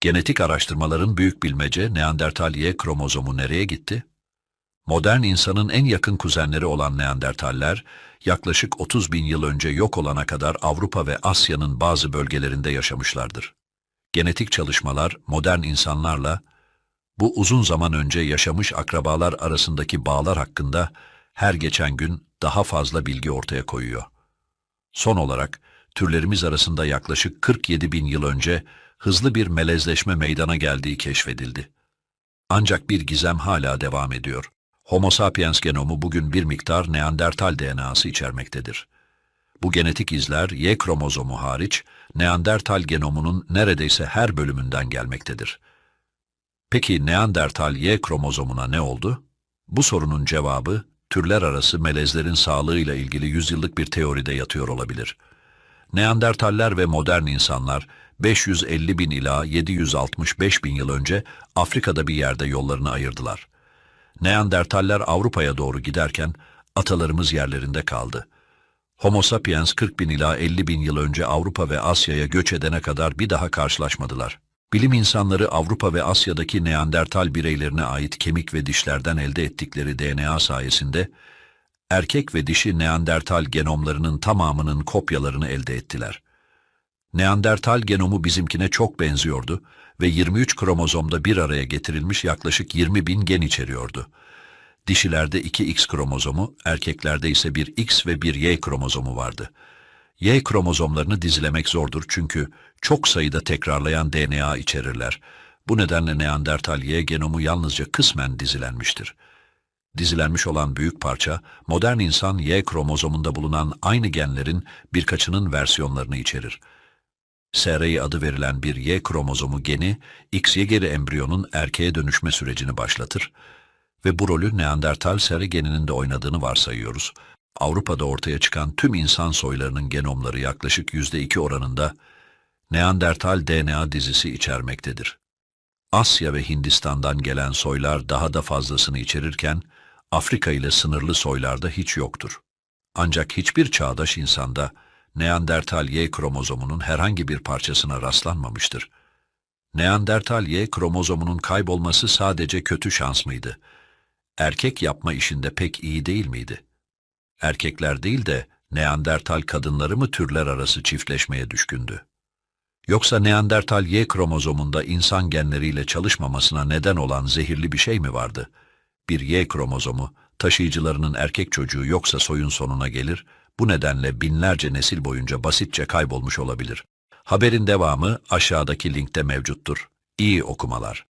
Genetik araştırmaların büyük bilmece Neandertal Y kromozomu nereye gitti? Modern insanın en yakın kuzenleri olan Neandertaller, yaklaşık 30 bin yıl önce yok olana kadar Avrupa ve Asya'nın bazı bölgelerinde yaşamışlardır. Genetik çalışmalar modern insanlarla bu uzun zaman önce yaşamış akrabalar arasındaki bağlar hakkında her geçen gün daha fazla bilgi ortaya koyuyor. Son olarak, türlerimiz arasında yaklaşık 47 bin yıl önce hızlı bir melezleşme meydana geldiği keşfedildi. Ancak bir gizem hala devam ediyor. Homo sapiens genomu bugün bir miktar Neandertal DNA'sı içermektedir. Bu genetik izler Y kromozomu hariç Neandertal genomunun neredeyse her bölümünden gelmektedir. Peki Neandertal Y kromozomuna ne oldu? Bu sorunun cevabı türler arası melezlerin sağlığıyla ilgili yüzyıllık bir teoride yatıyor olabilir. Neandertaller ve modern insanlar 550 bin ila 765 bin yıl önce Afrika'da bir yerde yollarını ayırdılar. Neandertaller Avrupa'ya doğru giderken atalarımız yerlerinde kaldı. Homo sapiens 40 bin ila 50 bin yıl önce Avrupa ve Asya'ya göç edene kadar bir daha karşılaşmadılar. Bilim insanları Avrupa ve Asya'daki Neandertal bireylerine ait kemik ve dişlerden elde ettikleri DNA sayesinde erkek ve dişi Neandertal genomlarının tamamının kopyalarını elde ettiler. Neandertal genomu bizimkine çok benziyordu ve 23 kromozomda bir araya getirilmiş yaklaşık 20 bin gen içeriyordu. Dişilerde 2 X kromozomu, erkeklerde ise bir X ve bir Y kromozomu vardı. Y kromozomlarını dizilemek zordur çünkü çok sayıda tekrarlayan DNA içerirler. Bu nedenle Neandertal Y genomu yalnızca kısmen dizilenmiştir. Dizilenmiş olan büyük parça, modern insan Y kromozomunda bulunan aynı genlerin birkaçının versiyonlarını içerir. SRY adı verilen bir Y kromozomu geni, XY geri embriyonun erkeğe dönüşme sürecini başlatır ve bu rolü Neandertal seri geninin de oynadığını varsayıyoruz. Avrupa'da ortaya çıkan tüm insan soylarının genomları yaklaşık %2 oranında Neandertal DNA dizisi içermektedir. Asya ve Hindistan'dan gelen soylar daha da fazlasını içerirken, Afrika ile sınırlı soylarda hiç yoktur. Ancak hiçbir çağdaş insanda Neandertal Y kromozomunun herhangi bir parçasına rastlanmamıştır. Neandertal Y kromozomunun kaybolması sadece kötü şans mıydı? Erkek yapma işinde pek iyi değil miydi? Erkekler değil de Neandertal kadınları mı türler arası çiftleşmeye düşkündü? Yoksa Neandertal Y kromozomunda insan genleriyle çalışmamasına neden olan zehirli bir şey mi vardı? Bir Y kromozomu, taşıyıcılarının erkek çocuğu yoksa soyun sonuna gelir, bu nedenle binlerce nesil boyunca basitçe kaybolmuş olabilir. Haberin devamı aşağıdaki linkte mevcuttur. İyi okumalar.